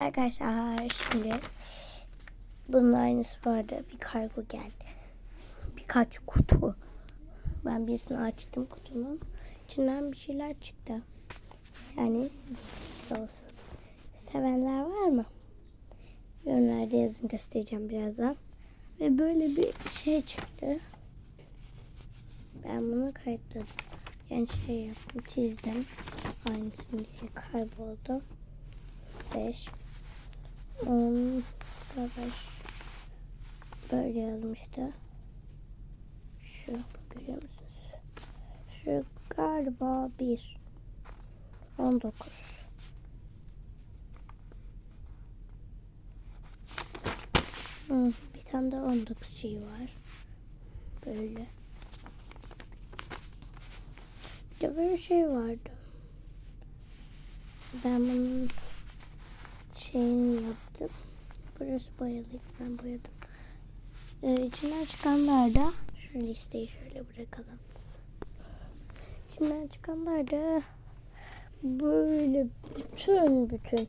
Arkadaşlar şimdi bunun aynısı vardı. Bir kargo geldi. Birkaç kutu. Ben birisini açtım kutunun. İçinden bir şeyler çıktı. Yani siz olsun. Sevenler var mı? Yorumlarda yazın göstereceğim birazdan. Ve böyle bir şey çıktı. Ben bunu kayıtladım. Yani şey yaptım çizdim. Aynısını diye kayboldu. 5 10 5 böyle yazmıştı. Şu görüyor musunuz? Şu galiba 1 19 Hmm, bir tane de 19 şey var. Böyle. Bir de böyle şey vardı. Ben bunun şeyini yaptım. Burası boyalıydı. Ben boyadım. Ee, içinden çıkanlar da şu listeyi şöyle bırakalım. İçinden çıkanlar da böyle bütün bütün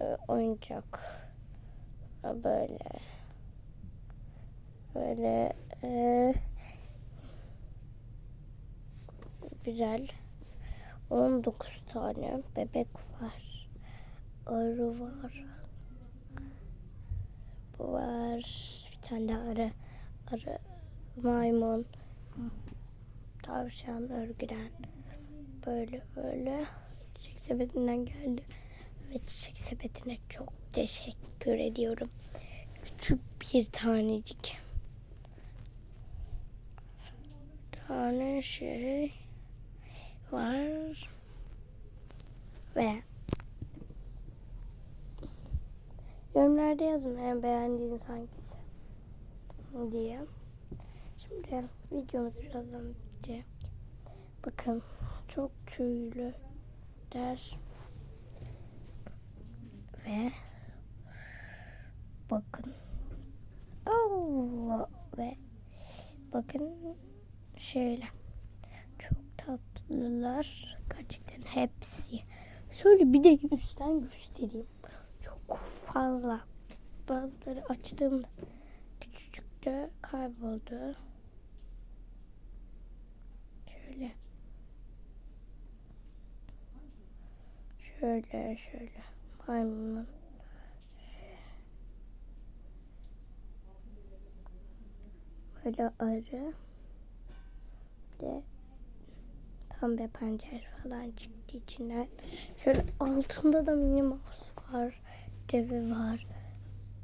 e, oyuncak E, böyle böyle e, güzel 19 tane bebek var arı var. Bu var. Bir tane de arı. Arı maymun tavşan örgülen böyle böyle. Çiçek sepetinden geldi. Ve çiçek sepetine çok teşekkür ediyorum. Küçük bir tanecik. Tane şey var. Ve yorumlarda yazın en beğendiğiniz hangisi diye. Şimdi videomuz birazdan bitecek. Bakın çok tüylü der ve bakın Oo, ve bakın şöyle çok tatlılar gerçekten hepsi. Şöyle bir de üstten göstereyim. Çok fazla. Bazıları açtığımda küçücükte kayboldu. Şöyle. Şöyle şöyle. Maymunun. Böyle arı. De pembe pencere falan çıktı içinden. Şöyle altında da Minnie Mouse var. Devi var.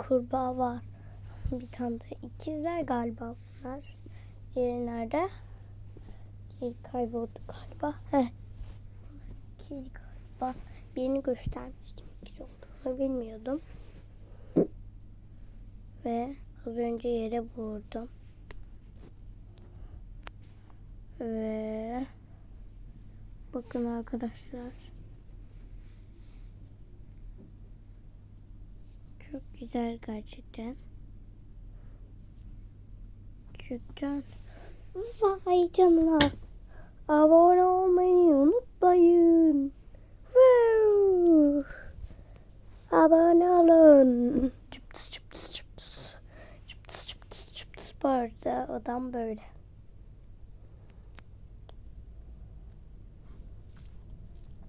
Kurbağa var. Bir tane de ikizler galiba bunlar. Diğeri nerede? Diğeri kayboldu galiba. Heh. İkiz galiba. Birini göstermiştim. İkiz olduğunu bilmiyordum. Ve az önce yere vurdum. Ve bakın arkadaşlar. Çok güzel gerçekten. Gerçekten. Vay canına. Abone olmayı unutmayın. Abone olun. Çıptıs çıptıs çıptıs. Çıptıs çıptıs çıptıs. Bu arada odam böyle.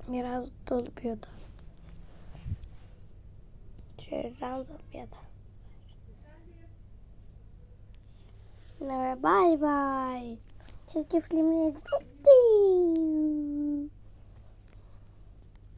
Biraz dolu bir oda. Şöyle ranzalı bir. Ve bay bay. Çizgi filmimiz bitti.